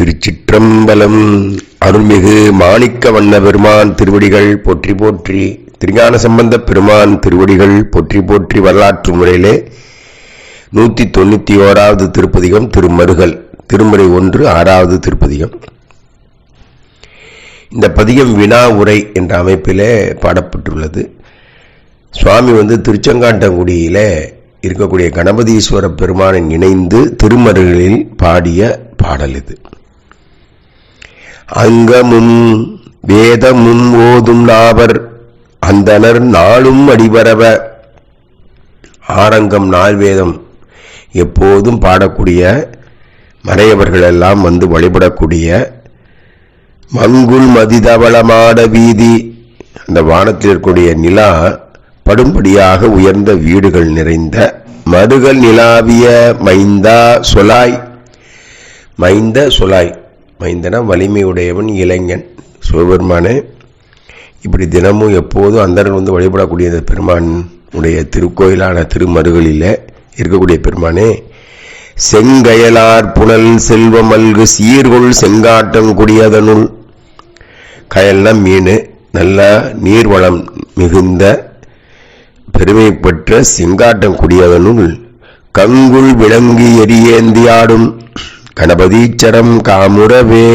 திருச்சிற்றம்பலம் அருள்மிகு மாணிக்க வண்ண பெருமான் திருவடிகள் போற்றி போற்றி திருஞான சம்பந்த பெருமான் திருவடிகள் போற்றி போற்றி வரலாற்று முறையிலே நூற்றி தொண்ணூற்றி ஓராவது திருப்பதிகம் திருமருகல் திருமுறை ஒன்று ஆறாவது திருப்பதிகம். இந்த பதிகம் வினா உரை என்ற அமைப்பிலே பாடப்பட்டுள்ளது. சுவாமி வந்து திருச்செங்காட்டங்குடியிலே இருக்கக்கூடிய கணபதீஸ்வர பெருமானை இணைந்து திருமருகளில் பாடிய பாடல் இது. அங்கமும் வேதமும் ஓதும் நாவர் அந்தனர் நாளும் அடிபரவ. ஆரங்கம் நாள் வேதம். எப்போதும் பாடக்கூடிய மறையவர்கள் எல்லாம் வந்து வழிபடக்கூடிய மங்குள் மதிதவளமாட வீதி. அந்த வானத்தில் இருக்கக்கூடிய நிலா படும்படியாக உயர்ந்த வீடுகள் நிறைந்த மடுகள் நிலாவிய மைந்தா சொலாய். மைந்த சொலாய். மைந்தனா வலிமையுடையவன் இளைஞன். சிவபெருமானே இப்படி தினமும் எப்போதும் அந்தரன் வந்து வழிபடக்கூடிய இந்த பெருமான் உடைய திருக்கோயிலான திருமருகளில் இருக்கக்கூடிய பெருமானே செங்கயலார் புனல் செல்வமல்கு சீர்கொள் செங்காட்டங்குடியதனுள் கயல்னா மீன் நல்லா நீர்வளம் மிகுந்த பெருமை பெற்ற செங்காட்டம் குடியதனுள். கங்குள் விளங்கி எரியேந்தியாடும். கணபதீச்சரம் காமுறவே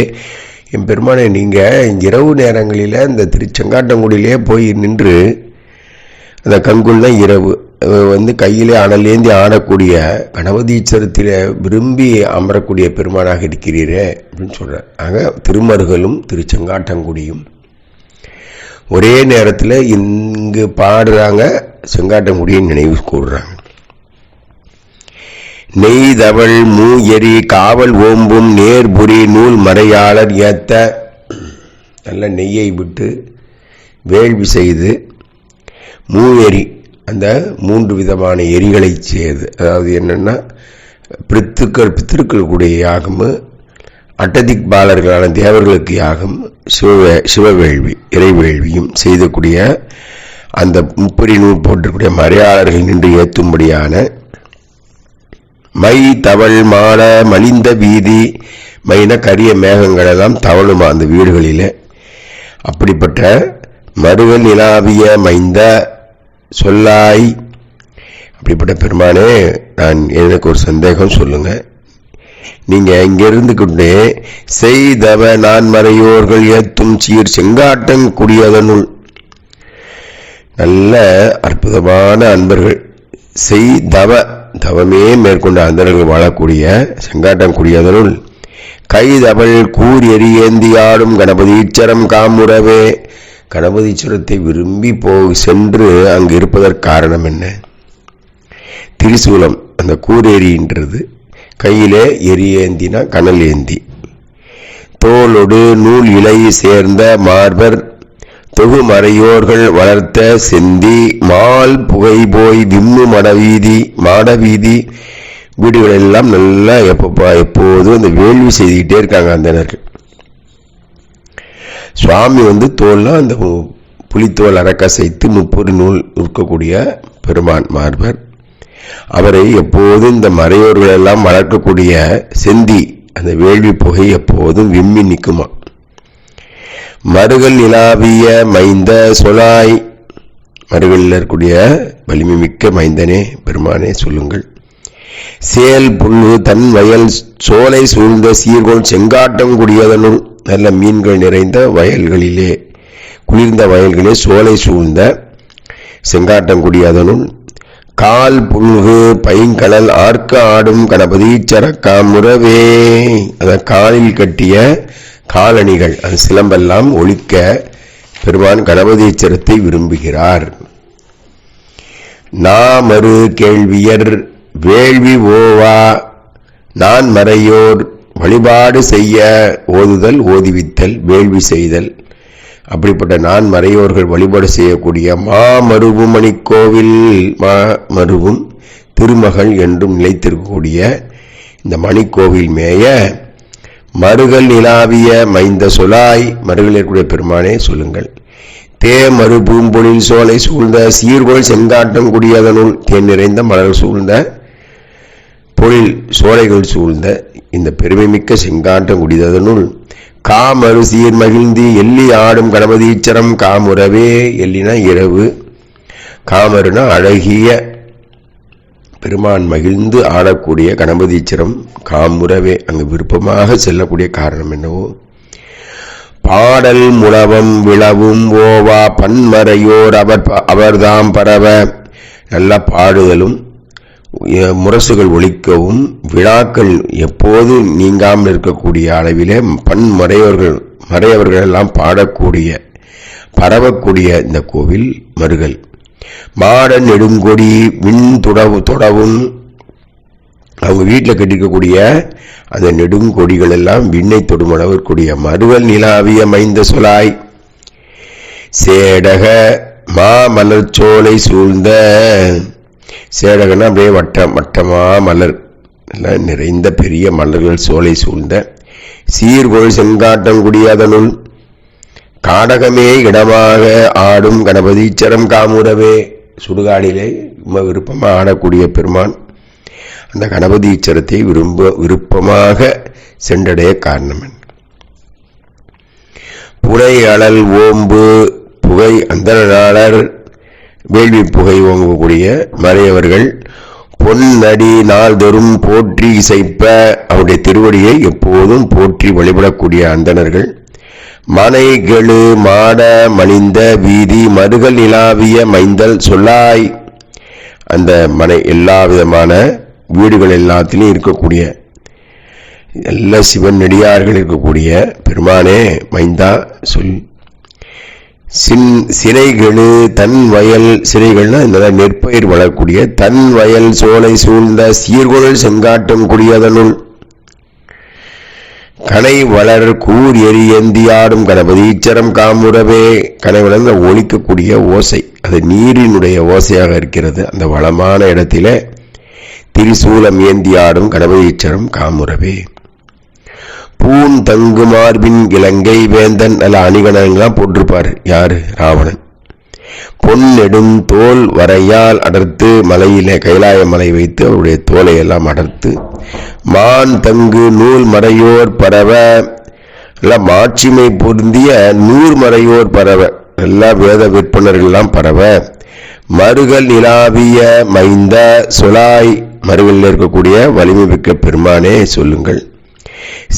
என் பெருமானே நீங்கள் இரவு நேரங்களில் இந்த திருச்செங்காட்டங்குடியிலே போய் நின்று அந்த கங்குள் தான் இரவு. வந்து கையிலே அனலேந்தி ஆடக்கூடிய கணபதீச்சரத்தில் விரும்பி அமரக்கூடிய பெருமானாக இருக்கிறீரே அப்படின்னு சொல்றார். ஆக திருமருகலும் திருச்செங்காட்டங்குடியும் ஒரே நேரத்தில் இங்கு பாடுறாங்க செங்காட்டங்குடியை நினைவு கூடுறாங்க நெய்தவள் மூ எரி காவல் ஓம்பும் நேர்புரி நூல் மறையாளர் ஏத்த நல்ல நெய்யை விட்டு வேள்வி செய்து மூ அந்த மூன்று விதமான எரிகளை செய்து அதாவது என்னென்னா பித்துக்கள் பித்திருக்களுக்குடைய யாகம் அட்டதிக் பாலர்களான தேவர்களுக்கு யாகம் சிவ சிவவேள்வி இறைவேள்வியும் செய்தக்கூடிய அந்த முப்பரி நூல் போட்டிருக்கக்கூடிய மறையாளர்கள் நின்று ஏற்றும்படியான மை தவள் மாட மலிந்த வீதி மைன கரிய மேகங்கள் எல்லாம் தவழுமா அந்த வீடுகளில். அப்படிப்பட்ட மருகல் நிலாவிய மைந்த சொல்லாய். அப்படிப்பட்ட பெருமானே நான் எனக்கு ஒரு சந்தேகம் சொல்லுங்க. நீங்க இங்கிருந்து இருந்துகிட்டே செய்தவ நான் மறையோர்கள் ஏத்தும் சீர் செங்காட்டம் குடியதனுள் நல்ல அற்புதமான அன்பர்கள். செய்தவ தவமே மேற்கொண்ட அந்தர்கள் வாழக்கூடிய செங்காட்டம் குடியதனுள் கைதவள் கூர் எரியேந்தி ஆடும் கணபதீச்சரம் காமுறவே கணபதீச்சரத்தை விரும்பி போ சென்று அங்கு இருப்பதற்கு காரணம் என்ன? திரிசூலம் அந்த கூரேரின்றது கையிலே எரியேந்தினா கனல் ஏந்தி. தோலோடு நூல் இலை சேர்ந்த மார்பர் தொகுமறையோர்கள் வளர்த்த செந்தி மால் புகை போய் விம்மு மடவீதி மாடவீதி வீடுகள் எல்லாம் நல்லா எப்பப்பா எப்போதும் அந்த வேள்வி செய்துக்கிட்டே இருக்காங்க அந்தனர்கள் சுவாமி வந்து தோல்லாம் அந்த புலித்தோல் அரக்கசைத்து முப்பொரு நூல் நிற்கக்கூடிய பெருமான் மார்பர். அவரை எப்போதும் இந்த மறையோர்கள் எல்லாம் வளர்க்கக்கூடிய செந்தி அந்த வேள்வி புகை எப்போதும் விம்மி நிற்குமா? மருகல் நிலாவிய மைந்த சொலாய். மறுகளில் இருக்கக்கூடிய வலிமை மிக்க மைந்தனே பெருமானே சொல்லுங்கள். சேல் புல்லு தன் வயல் சோலை சூழ்ந்த சீர்கோள் செங்காட்டம் குடியதனுள் நல்ல மீன்கள் நிறைந்த வயல்களிலே குளிர்ந்த வயல்களே சோலை சூழ்ந்த செங்காட்டம் குடியதனுள் கால் புல்கு பைங்கடல் ஆர்க்க ஆடும் கணபதி சரக்கா முறவே. அந்த காலில் கட்டிய காலணிகள் அது சிலம்பெல்லாம் ஒழிக்க பெருமான் கணபதீச்சரத்தை விரும்புகிறார். நாமறு கேள்வியர் வேள்வி ஓவா நான் மறையோர் வழிபாடு செய்ய ஓதுதல் ஓதுவித்தல் வேள்வி செய்தல். அப்படிப்பட்ட நான் மறையோர்கள் வழிபாடு செய்யக்கூடிய மாமருபுமணி கோவில் மா மருவும் திருமகள் என்றும் நிலைத்திருக்கக்கூடிய இந்த மணிக்கோவில் மேய மருகல் நிலாவிய மைந்த சொலாய் மறுகள் இருக்கக்கூடிய பெருமானே சொல்லுங்கள். தே மறு பூம்பொழில் சோலை சூழ்ந்த சீர்கோள் செங்காட்டம் குடியதனுள் தேன் நிறைந்த மலர் சூழ்ந்த பொழில் சோலைகள் சூழ்ந்த இந்த பெருமைமிக்க செங்காட்டம் குடிததனுள் காமரு சீர் மகிழ்ந்து எள்ளி ஆடும் கணபதீச்சரம் காமுறவே எல்லினா இரவு. காமருனா அழகிய பெருமான் மகிழ்ந்து ஆடக்கூடிய கணபதீச்சரம் காமுறவே. அங்கு விருப்பமாக செல்லக்கூடிய காரணம் என்னவோ? பாடல் முழவம் விழவும் ஓவா பன்மறையோர் அவர் அவர்தாம் பரவ. நல்ல பாடுதலும் முரசுகள் ஒழிக்கவும் விழாக்கள் எப்போது நீங்காமல் இருக்கக்கூடிய அளவிலே பன்மறையவர்கள் மறையவர்கள் எல்லாம் பாடக்கூடிய பரவக்கூடிய இந்த கோவில் மருகல். மாட நெடுங்கொடி விண் தொடவு தொடவும் அவங்க வீட்டில் கட்டிக்கக்கூடிய அந்த நெடுங்கொடிகள் எல்லாம் விண்ணை தொடும் அளவிற்குரிய மருவல் நிலாவிய மைந்த சொலாய். சேடக மா மலர்ச்சோலை சூழ்ந்த சேடகன்னா அப்படியே வட்டம் வட்டமா மலர். எல்லாம் நிறைந்த பெரிய மலர்கள் சோலை சூழ்ந்த சீர்கொள் செங்காட்டம் குடியதனுள் காடகமே இடமாக ஆடும் கணபதீச்சரம் காமுறவே சுடுகாடிலே ரொம்ப விருப்பமாக ஆடக்கூடிய பெருமான். அந்த கணபதீச்சரத்தை விரும்ப விருப்பமாக சென்றடைய காரணம் புனை அழல் ஓம்பு புகை அந்தனாளர் வேள்வி புகை ஓங்கக்கூடிய மறையவர்கள் பொன்னடி நாள்தோறும் போற்றி இசைப்ப அவருடைய திருவடியை எப்போதும் போற்றி வழிபடக்கூடிய அந்தணர்கள். மனை கெழு மாட மணிந்த வீதி மருகல் நிலாவிய மைந்தல் சொல்லாய். அந்த மனை எல்லா விதமான வீடுகள் எல்லாத்திலையும் இருக்கக்கூடிய எல்லா சிவன் நெடியார்கள் இருக்கக்கூடிய பெருமானே மைந்தா சொல் சின் சிறைகளு தன் வயல் சிறைகள்னா இந்த நெற்பயிர் வளரக்கூடிய தன் வயல் சோலை சூழ்ந்த சீர்குழல் செங்காட்டம் குடியதனுள். கனை வளர் கூர் எரி கணபதி இச்சறம் காமுறவே. கனை வளர்ந்த ஒழிக்கக்கூடிய ஓசை. அது நீரினுடைய ஓசையாக இருக்கிறது. அந்த வளமான இடத்திலே திரிசூலம் ஏந்தியாடும் கணபதீச்சரம் காமுறவே. பூன் தங்கு மார்பின் இலங்கை வேந்தன் அல்ல அணிகணங்கள்லாம் போட்டிருப்பாரு. யாரு? ராவணன். பொன் நெடும் தோல் வரையால் அடர்த்து மலையிலே கைலாய மலை வைத்து அவருடைய தோலை எல்லாம் அடர்த்து மான் தங்கு நூல் மறையோர் பரவ எல்லாம் மாட்சிமை பொருந்திய நூறு மறையோர் பரவ எல்லா வேத விற்பனர்கள் எல்லாம் பரவ மருகல் நிலாவிய மைந்த சொலாய் மறுகளில் இருக்கக்கூடிய வலிமை மிக்க பெருமானே சொல்லுங்கள்.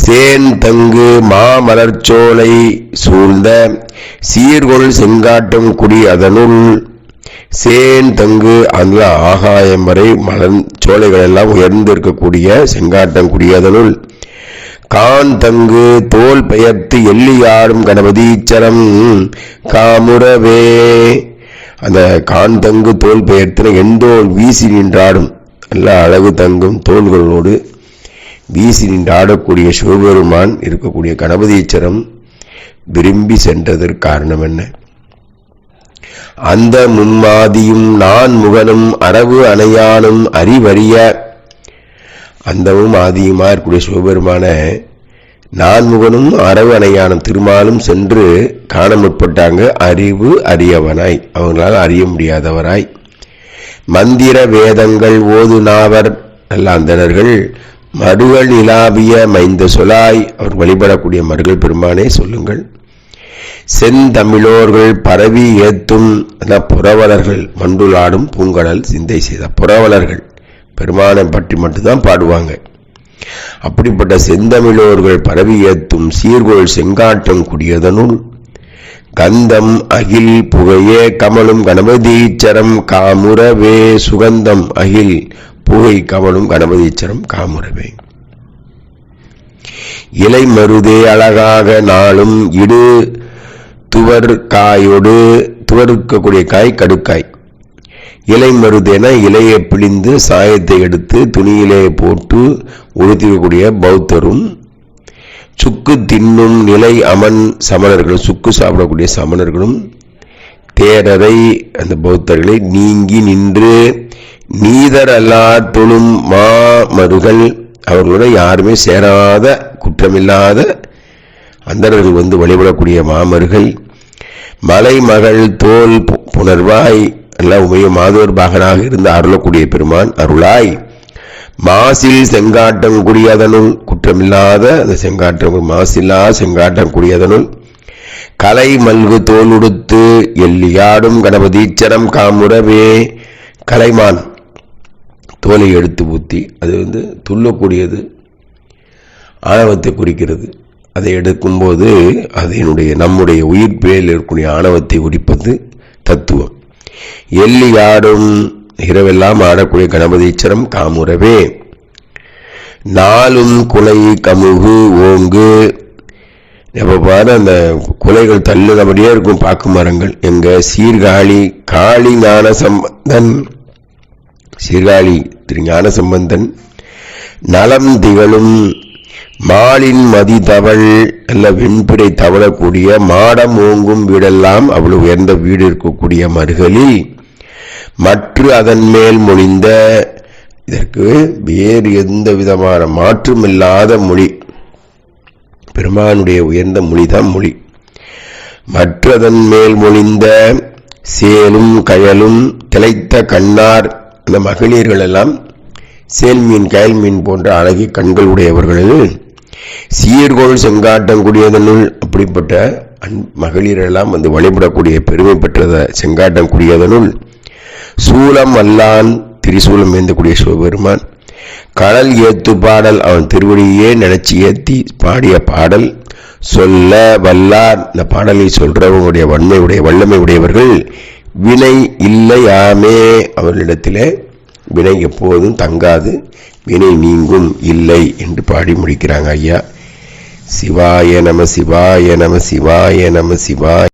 சேன் தங்கு மாமலர்ச்சோலை சூழ்ந்த சீர்கொள் செங்காட்டம் குடி அதனுள் சேன் தங்கு அந்த ஆகாயம் வரை மலர் சோலைகள் எல்லாம் உயர்ந்து இருக்கக்கூடிய செங்காட்டம் குடியதனுள் கான் தங்கு தோல் பெயர்த்து எள்ளியாடும் கணபதீச்சரம் காமுறவே அந்த கான் தங்கு தோல் பெயர்த்தின எந்தோல் வீசி நின்றாடும். நல்ல அழகு தங்கும் தோள்களோடு வீசி நின்று ஆடக்கூடிய சிவபெருமான் இருக்கக்கூடிய கணபதீச்சரம் விரும்பி சென்றதற்கு காரணம் என்ன? அந்த முன்மாதியும் நான் முகனும் அரவு அணையானும் அறிவறிய? அந்தமும் ஆதியுமா இருக்கக்கூடிய சிவபெருமான நான் முகனும் அரவு அணையானும் திருமாலும் சென்று காண முற்பட்டாங்க. அறிவு அறியவனாய். அவங்களால் அறிய முடியாதவராய். மந்திர வேதங்கள் ஓதுனாவர். நல்ல அந்தனர்கள் மடுகள் நிலாவிய மைந்த சொலாய். அவர் வழிபடக்கூடிய மருகள் பெருமானே சொல்லுங்கள். செந்தமிழோர்கள் பரவி ஏத்தும் அந்த புறவலர்கள் மண்டுலாடும் பூங்கடல் சிந்தை செய்த புறவலர்கள். பெருமானை பற்றி மட்டும்தான் பாடுவாங்க. அப்படிப்பட்ட செந்தமிழோர்கள் பரவி ஏத்தும் சீர்கோள் செங்காட்டம் குடியதனுள் கந்தம் அகில் புகையே கமலும் கணபதீச்சரம் காமுறவே சுகந்தம் அகில் புகை கவனும் கணபதீச்சரம் காமுறவே. இலை மருதே அழகாக நாளும் இடு துவர் காயோடு துவருக்கக்கூடிய காய் கடுக்காய். இலை மருதேனா இலையை பிழிந்து சாயத்தை எடுத்து துணியிலே போட்டு உடுத்திக்கக்கூடிய பௌத்தரும் சுக்கு தின்னும் நிலை அமன் சமணர்களும் சுக்கு சாப்பிடக்கூடிய சமணர்களும் தேரரை அந்த பௌத்தர்களை நீங்கி நின்று நீதர் அல்லார் தொழும் மாமருகள் அவர்களோட யாருமே சேராத குற்றமில்லாத அந்தரர்கள் வந்து வழிபடக்கூடிய மாமருகள் மலைமகள் தோல் பு- புணர்வாய் எல்லாம் உமைய மாதோர் பாகனாக இருந்து அருளக்கூடிய பெருமான் அருளாய். மாசில் செங்காட்டம் குடியதனுள் குற்றமில்லாத அந்த செங்காட்டம் மாசில்லா செங்காட்டம் குடியதனுள். கலை மல்கு தோலுடுத்து எல்லியாடும் கணபதீச்சரம் காமுறவே கலைமான் தோலை எடுத்து ஊற்றி அது வந்து துள்ளக்கூடியது ஆணவத்தை குறிக்கிறது. அதை எடுக்கும்போது அதனுடைய நம்முடைய உயிர் பேரில் இருக்கக்கூடிய ஆணவத்தை குறிப்பது தத்துவம். எள்ளி ஆடும் இரவெல்லாம் ஆடக்கூடிய கணபதீச்சரம் காமுறவே நாளும் குலை கமுகு ஓங்கு. எப்ப பாரு அந்த குலைகள் தள்ளுனபடியே இருக்கும் பாக்கு மரங்கள். எங்கள் சீர்காழி காளி ஞான சம்பந்தன் சீர்காழி திரு ஞான சம்பந்தன் நலம் திகழும் மாலின் மதி தவள் அல்ல வெண்பிடை தவழக்கூடிய மாடம் ஓங்கும் வீடெல்லாம் அவ்வளவு உயர்ந்த வீடு இருக்கக்கூடிய மறுகளில் மற்ற அதன் மேல் மொழிந்த இதற்கு வேறு எந்த விதமான மாற்றமில்லாத மொழி. பெருமானுடைய உயர்ந்த மொழிதான் மொழி. மற்றதன் மேல் மொழிந்த சேலும் கயலும் திளைத்த கண்ணார் அந்த மகளிர்கள் எல்லாம் சேல் மீன் கயல் மீன் போன்ற அழகிய கண்கள் உடையவர்கள் சீர்கோள் செங்காட்டம் கூடியதனுள் அப்படிப்பட்ட அன் மகளிரெல்லாம் வந்து வழிபடக்கூடிய பெருமை பெற்றத செங்காட்டம் கூடியதனுள் சூலம் அல்லான் திரிசூலம் ஏந்தக்கூடிய சிவபெருமான் கடல் ஏத்து பாடல் அவன் திருவடியே நினைச்சு ஏத்தி பாடிய பாடல் சொல்ல வல்லார் இந்த பாடலை சொல்றவங்களுடைய வன்மையுடைய வல்லமை உடையவர்கள் வினை இல்லையாமே. அவர்களிடத்திலே வினை எப்போதும் தங்காது. வினை நீங்கும் இல்லை என்று பாடி முடிக்கிறாங்க ஐயா. சிவாய நம சிவாய நம சிவாய நம சிவாய